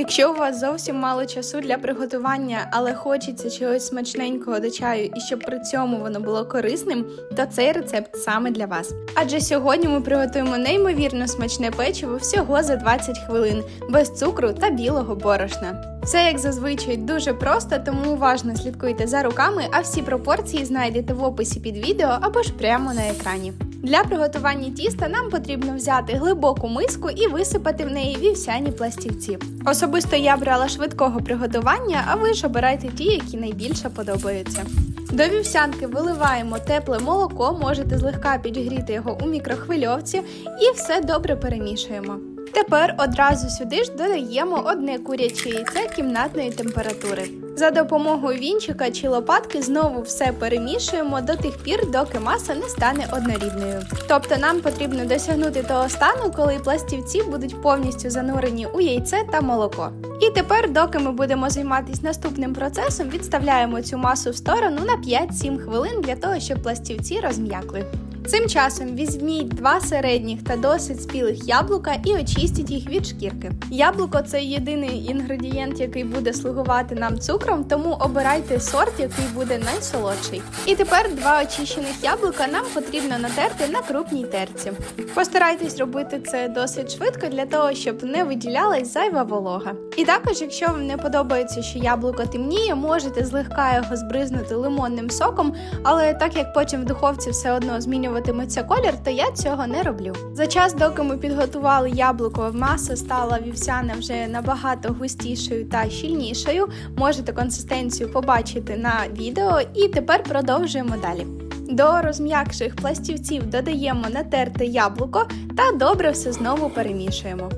Якщо у вас зовсім мало часу для приготування, але хочеться чогось смачненького до чаю і щоб при цьому воно було корисним, то цей рецепт саме для вас. Адже сьогодні ми приготуємо неймовірно смачне печиво всього за 20 хвилин, без цукру та білого борошна. Все як зазвичай дуже просто, тому уважно слідкуйте за руками, а всі пропорції знайдете в описі під відео або ж прямо на екрані. Для приготування тіста нам потрібно взяти глибоку миску і висипати в неї вівсяні пластівці. Особисто я брала швидкого приготування, а ви ж обирайте ті, які найбільше подобаються. До вівсянки виливаємо тепле молоко, можете злегка підігріти його у мікрохвильовці і все добре перемішуємо. Тепер одразу сюди ж додаємо одне куряче яйце кімнатної температури. За допомогою вінчика чи лопатки знову все перемішуємо до тих пір, доки маса не стане однорідною. Тобто нам потрібно досягнути того стану, коли пластівці будуть повністю занурені у яйце та молоко. І тепер, доки ми будемо займатися наступним процесом, відставляємо цю масу в сторону на 5-7 хвилин для того, щоб пластівці розм'якли. Цим часом візьміть два середніх та досить спілих яблука і очистіть їх від шкірки. Яблуко це єдиний інгредієнт, який буде слугувати нам цукром, тому обирайте сорт, який буде найсолодший. І тепер два очищених яблука нам потрібно натерти на крупній терці. Постарайтесь робити це досить швидко для того, щоб не виділялась зайва волога. І також, якщо вам не подобається, що яблуко темніє, можете злегка його збризнути лимонним соком, але так як потім в духовці все одно змінюватиметься колір, то я цього не роблю. За час, доки ми підготували яблуко, маса стала вівсяна вже набагато густішою та щільнішою. Можете консистенцію побачити на відео, і тепер продовжуємо далі. До розм'якших пластівців додаємо натерте яблуко та добре все знову перемішуємо.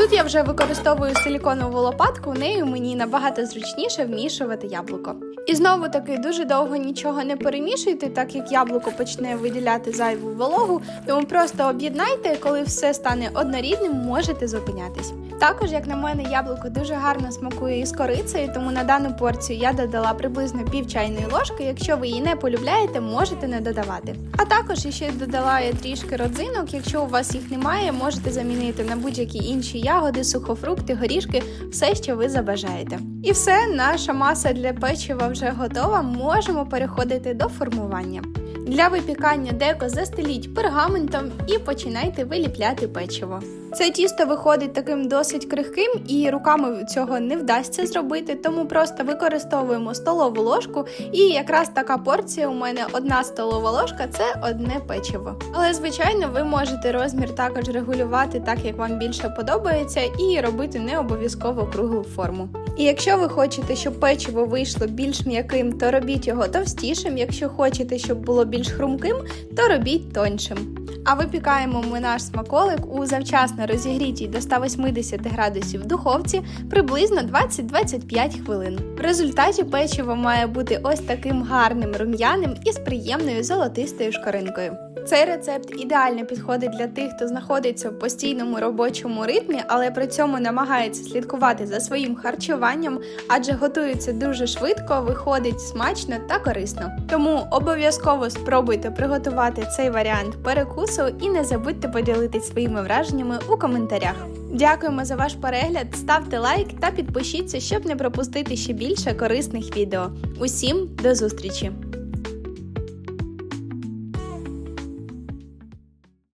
Тут я вже використовую силіконову лопатку, нею мені набагато зручніше вмішувати яблуко. І знову таки дуже довго нічого не перемішуйте, так як яблуко почне виділяти зайву вологу, тому просто об'єднайте, коли все стане однорідним, можете зупинятись. Також, як на мене, яблуко дуже гарно смакує із корицею, тому на дану порцію я додала приблизно пів чайної ложки. Якщо ви її не полюбляєте, можете не додавати. А також ще додала я трішки родзинок. Якщо у вас їх немає, можете замінити на будь-які інші ягоди, сухофрукти, горішки, все, що ви забажаєте. І все, наша маса для печива вже готова. Можемо переходити до формування. Для випікання деко застеліть пергаментом і починайте виліпляти печиво. Це тісто виходить таким досить крихким, і руками цього не вдасться зробити, тому просто використовуємо столову ложку. І якраз така порція у мене одна столова ложка це одне печиво. Але звичайно, ви можете розмір також регулювати так, як вам більше подобається, і робити не обов'язково круглу форму. І якщо ви хочете, щоб печиво вийшло більш м'яким, то робіть його товстішим. Якщо хочете, щоб було більш хрумким, то робіть тоншим. А випікаємо ми наш смаколик у завчасно розігрітій до 180 градусів духовці приблизно 20-25 хвилин. В результаті печиво має бути ось таким гарним рум'яним і з приємною золотистою шкаринкою. Цей рецепт ідеально підходить для тих, хто знаходиться в постійному робочому ритмі, але при цьому намагається слідкувати за своїм харчуванням, адже готується дуже швидко, виходить смачно та корисно. Тому обов'язково спробуйте приготувати цей варіант перекусу і не забудьте поділитись своїми враженнями у коментарях. Дякуємо за ваш перегляд, ставте лайк та підпишіться, щоб не пропустити ще більше корисних відео. Усім до зустрічі!